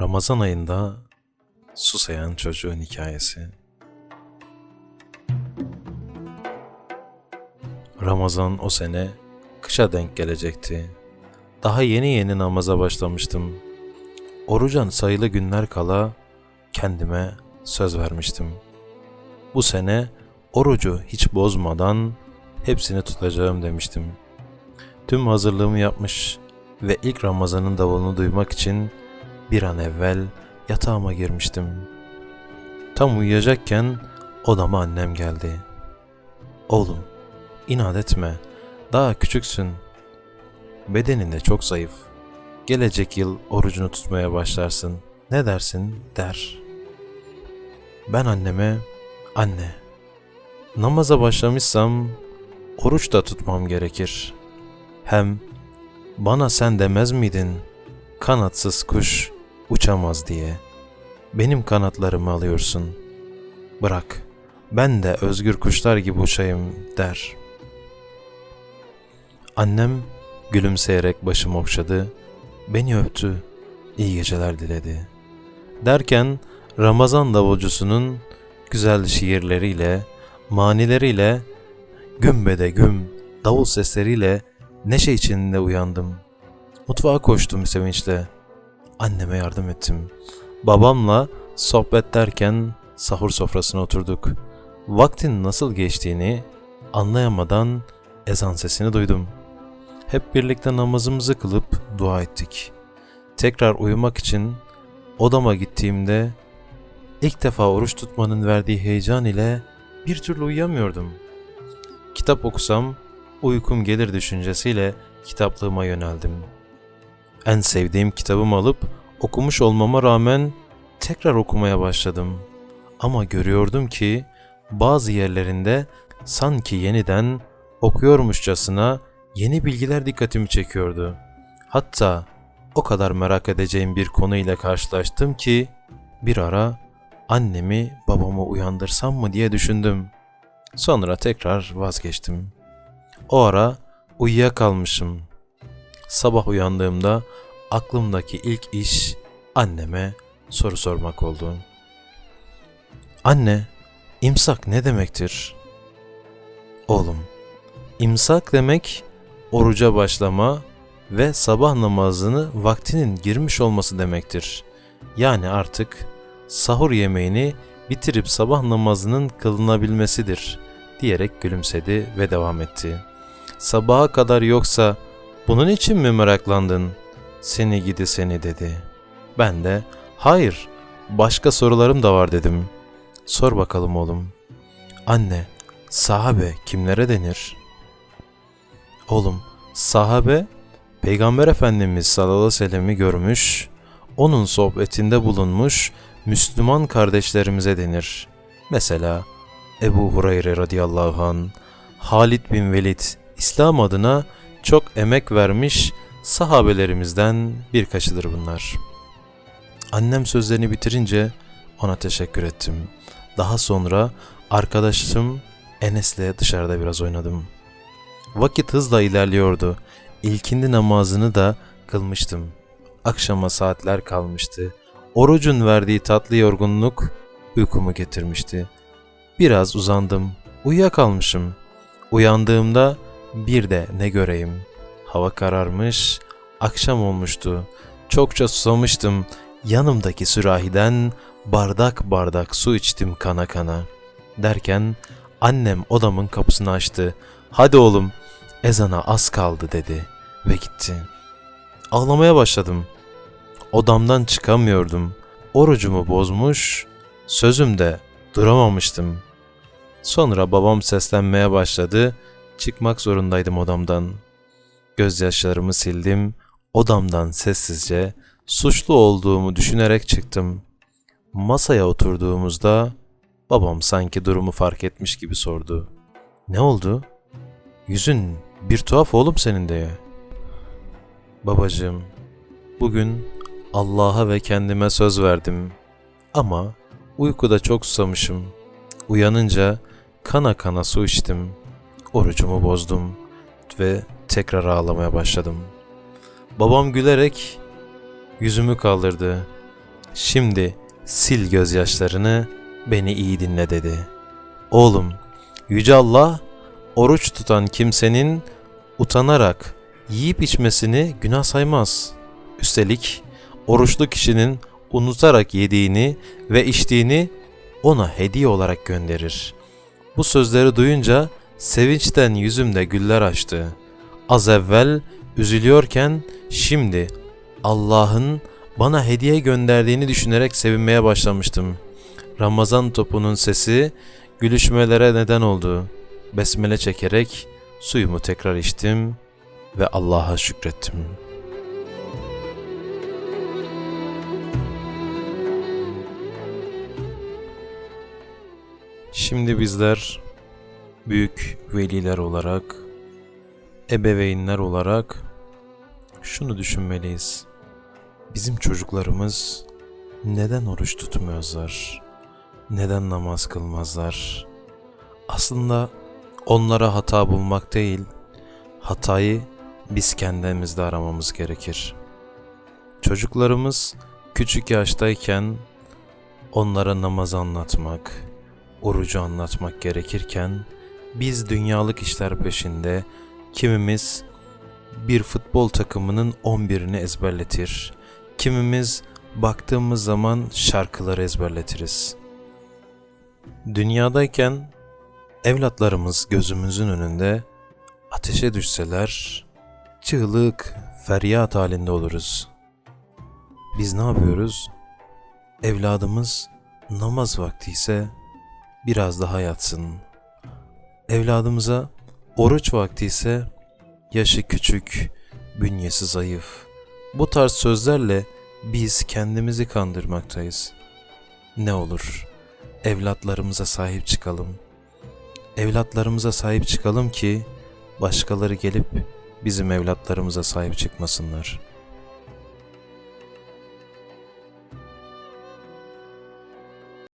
Ramazan ayında susayan çocuğun hikayesi. Ramazan o sene kışa denk gelecekti. Daha yeni yeni namaza başlamıştım. Orucan sayılı günler kala kendime söz vermiştim. Bu sene orucu hiç bozmadan hepsini tutacağım demiştim. Tüm hazırlığımı yapmış ve ilk Ramazan'ın davulunu duymak için bir an evvel yatağıma girmiştim. Tam uyuyacakken odama annem geldi. Oğlum, inat etme. Daha küçüksün. Bedenin de çok zayıf. Gelecek yıl orucunu tutmaya başlarsın. Ne dersin? der. Ben anneme, anne, namaza başlamışsam oruç da tutmam gerekir. Hem bana sen demez miydin kanatsız kuş uçamaz diye. Benim kanatlarımı alıyorsun. Bırak, ben de özgür kuşlar gibi uçayım der. Annem gülümseyerek başımı okşadı, beni öptü, iyi geceler diledi. Derken Ramazan davulcusunun güzel şiirleriyle, manileriyle, gümbede güm, davul sesleriyle neşe içinde uyandım. Mutfağa koştum sevinçle. Anneme yardım ettim. Babamla sohbet derken sahur sofrasına oturduk. Vaktin nasıl geçtiğini anlayamadan ezan sesini duydum. Hep birlikte namazımızı kılıp dua ettik. Tekrar uyumak için odama gittiğimde ilk defa oruç tutmanın verdiği heyecan ile bir türlü uyuyamıyordum. Kitap okusam uykum gelir düşüncesiyle kitaplığıma yöneldim. En sevdiğim kitabımı alıp okumuş olmama rağmen tekrar okumaya başladım. Ama görüyordum ki bazı yerlerinde sanki yeniden okuyormuşçasına yeni bilgiler dikkatimi çekiyordu. Hatta o kadar merak edeceğim bir konuyla karşılaştım ki bir ara annemi babamı uyandırsam mı diye düşündüm. Sonra tekrar vazgeçtim. O ara uyuyakalmışım. Sabah uyandığımda aklımdaki ilk iş anneme soru sormak oldu. Anne, imsak ne demektir? Oğlum, imsak demek oruca başlama ve sabah namazını vaktinin girmiş olması demektir. Yani artık sahur yemeğini bitirip sabah namazının kılınabilmesidir diyerek gülümsedi ve devam etti. Sabaha kadar yoksa bunun için mi meraklandın? Seni gidi seni dedi. Ben de hayır başka sorularım da var dedim. Sor bakalım oğlum. Anne sahabe kimlere denir? Oğlum sahabe Peygamber Efendimiz sallallahu aleyhi ve sellem'i görmüş, onun sohbetinde bulunmuş Müslüman kardeşlerimize denir. Mesela Ebu Hureyre radıyallahu an, Halid bin Velid İslam adına çok emek vermiş sahabelerimizden birkaçıdır bunlar. Annem sözlerini bitirince ona teşekkür ettim. Daha sonra arkadaşım Enes'le dışarıda biraz oynadım. Vakit hızla ilerliyordu. İlkindi namazını da kılmıştım. Akşama saatler kalmıştı. Orucun verdiği tatlı yorgunluk uykumu getirmişti. Biraz uzandım. Uyuyakalmışım. Uyandığımda bir de ne göreyim. Hava kararmış, akşam olmuştu. Çokça susamıştım. Yanımdaki sürahiden bardak bardak su içtim kana kana. Derken annem odamın kapısını açtı. Hadi oğlum ezana az kaldı dedi ve gitti. Ağlamaya başladım. Odamdan çıkamıyordum. Orucumu bozmuş, sözümde duramamıştım. Sonra babam seslenmeye başladı. Çıkmak zorundaydım odamdan. Gözyaşlarımı sildim. Odamdan sessizce suçlu olduğumu düşünerek çıktım. Masaya oturduğumuzda babam sanki durumu fark etmiş gibi sordu. Ne oldu? Yüzün bir tuhaf oğlum senin de ya. Babacığım, bugün Allah'a ve kendime söz verdim. Ama uykuda çok susamışım. Uyanınca kana kana su içtim. Orucumu bozdum ve tekrar ağlamaya başladım. Babam gülerek yüzümü kaldırdı. Şimdi sil gözyaşlarını, beni iyi dinle dedi. Oğlum, Yüce Allah, oruç tutan kimsenin utanarak yiyip içmesini günah saymaz. Üstelik oruçlu kişinin unutarak yediğini ve içtiğini ona hediye olarak gönderir. Bu sözleri duyunca sevinçten yüzümde güller açtı. Az evvel üzülüyorken şimdi Allah'ın bana hediye gönderdiğini düşünerek sevinmeye başlamıştım. Ramazan topunun sesi gülüşmelere neden oldu. Besmele çekerek suyumu tekrar içtim ve Allah'a şükrettim. Şimdi bizler büyük veliler olarak, ebeveynler olarak şunu düşünmeliyiz. Bizim çocuklarımız neden oruç tutmuyorlar? Neden namaz kılmazlar? Aslında onlara hata bulmak değil, hatayı biz kendimizde aramamız gerekir. Çocuklarımız küçük yaştayken onlara namaz anlatmak, orucu anlatmak gerekirken biz dünyalık işler peşinde kimimiz bir futbol takımının 11'ini ezberletir. Kimimiz baktığımız zaman şarkıları ezberletiriz. Dünyadayken evlatlarımız gözümüzün önünde ateşe düşseler çığlık, feryat halinde oluruz. Biz ne yapıyoruz? Evladımız namaz vakti ise biraz daha yatsın. Evladımıza oruç vakti ise yaşı küçük, bünyesi zayıf. Bu tarz sözlerle biz kendimizi kandırmaktayız. Ne olur evlatlarımıza sahip çıkalım. Evlatlarımıza sahip çıkalım ki başkaları gelip bizim evlatlarımıza sahip çıkmasınlar.''